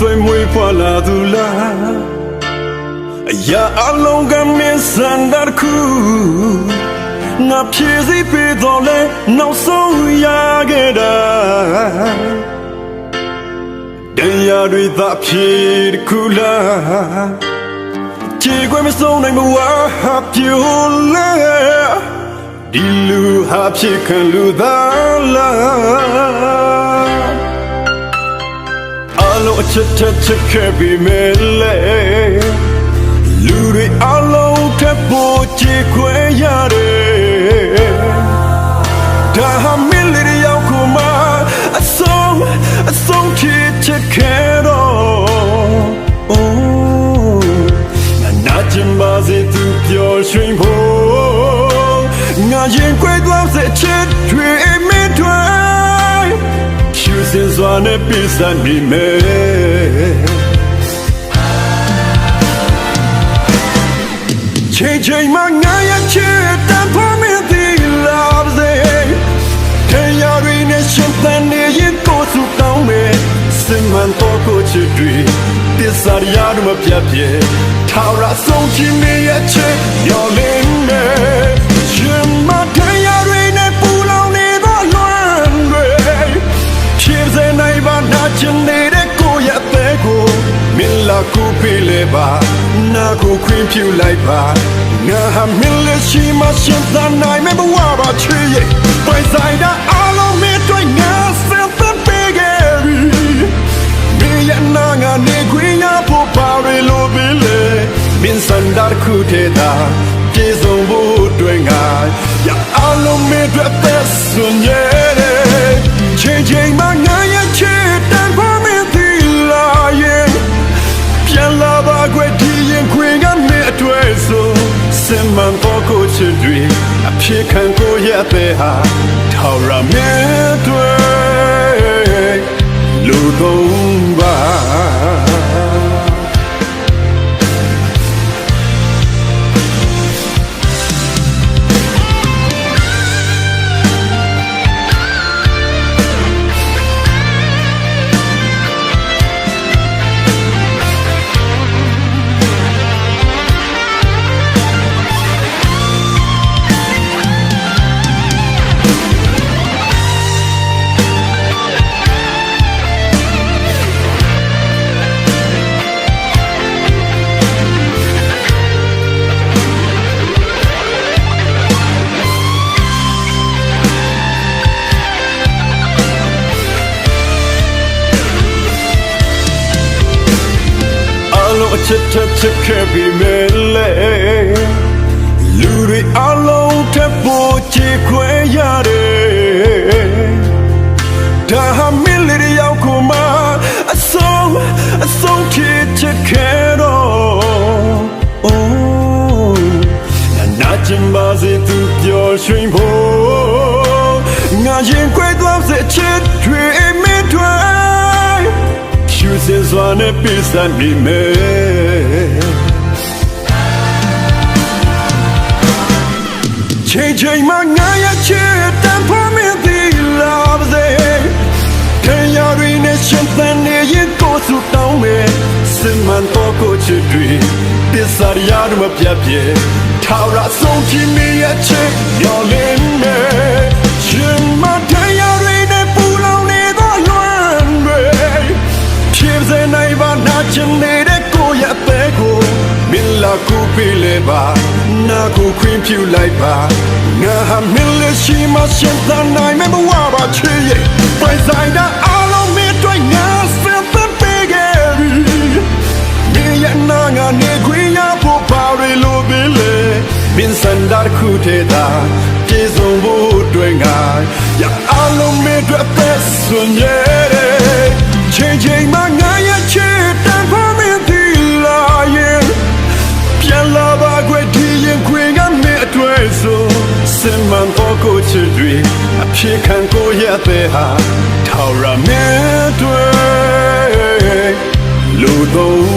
သွေးမွေးဖွာလာသူလားအရာအလုံးကမင်းစံတတ်ခုငါဖြည့်စီပေးတော့လဲနောက်ဆုံးရခဲ့တာတရားတွေသာဖြစ်တစ်ခုလားခြေခွဲမဆုံးနိုင်မဝါဟာပြိုလဲဒီလူဟာဖြစ်ခံလူသားလားအ လုံးအချက်ချက်ချက်ခဲ့ပြီးမဲလေလူတွေအလုံးထပ်ဖို့ခြေခွဲရတယ်ဒါဟာမင်းလေးတစ်ယောက်ကိုမှအဆုံးအဆုံးချစ်ချစ်ခဲ့တော့ Oh ငါနာချင်ပါစေသူပျော်ရွှင်ဖို့ငါရင်ခွဲသွားစေချစ်တွေမင်းတွေဖြူစင်စွာ နဲ့ပြစနေမယ်ချိန်ချိန်မှာငါရဲ့ချစ်တန်ဖို့မင်းဒီလာစေတရားရင်းနဲ့ရှင်သန်နေရင်ကိုယ်စုတောင်းမယ်စင်မှန်တော့ကိုချစ်တွေတစ္ဆာရရမပြတ်ပြဲထာဝရဆုံးချင်နေရဲ့ချစ်ရော်လင်းမယ် ကိုပေးလေပါနာကိုခွင့်ပြုလိုက်ပါငါဟာမင်းလက်ရှိမှရှင်သန်နိုင်မဲ့ဘဝပါချေရဲ့ပိုင်ဆိုင်တာအလုံးမင်းတို့ငါစံသတ်ပေးခဲ့ပြီမင်းရဲ့နာငါနေခွင့်ရဖို့ပါရလို့ပြီလေမင်းစံတာခုတဲ့တာပြေဆုံးဖို့အတွက်ငါရအလုံးမင်းတို့သက်စွန်ရဲ့ချိန်ချိန်မှ အဖြစ်ခံကိုရတဲ့ဟာထောက်ရမဲ အလုံးအချက်ချက်ချက်ခဲ့ပြီးမဲလေလူတွေအလုံးထပ်ဖို့ချေခွဲရတယ်ဒါဟာမင်းလေးတစ်ယောက်ကိုမှအဆုံးအဆုံးချစ်ချစ်ခဲ့တော့ Oh နာနာချင်ပါစေသူပျော်ရွှင်ဖို့ငါရင်ခွဲသွားစေချစ်တွေမင်းတွေဖြူ စင်စွာနဲ့ပြစနေမယ်ချိန်ချိန်မှာငါရဲ့ချစ်တန်ဖို့မင်းဒီလာပါစေတရားရင်းနဲ့ရှင်သန်နေရင်ကိုယ်စုတောင်းမယ်စင်မှန်တော့ကိုချစ်တွေပစ္စရိယာမပြတ်ပြဲထာဝရဆုံးချင်နေရဲ့ချစ်ရော်လ ပေးလေပါနာကိုခွင့်ပြုလိုက်ပါငါဟာမင်းလက်ရှိမှရှင်သန်နိုင်မဲ့ဘဝပါချေရဲ့ပိုင်ဆိုင်တာအလုံးမင်းတို့ငါစံသတ်ပေးခဲ့ပြီမင်းရဲ့နာငါနေခွင့်ရဖို့ပါရလို့ပြီလေမင်းစံတာခုတဲ့တာပြေဆုံးဖို့အတွက်ငါရအလုံးမင်းတို့သက်စွန်ရဲ့ချိန်ချိန်မှာငါရဲ့ စစ်တွေအဖြစ်ခံကိုရတဲ့ဟာထောက်ရမဲတွေလူတို့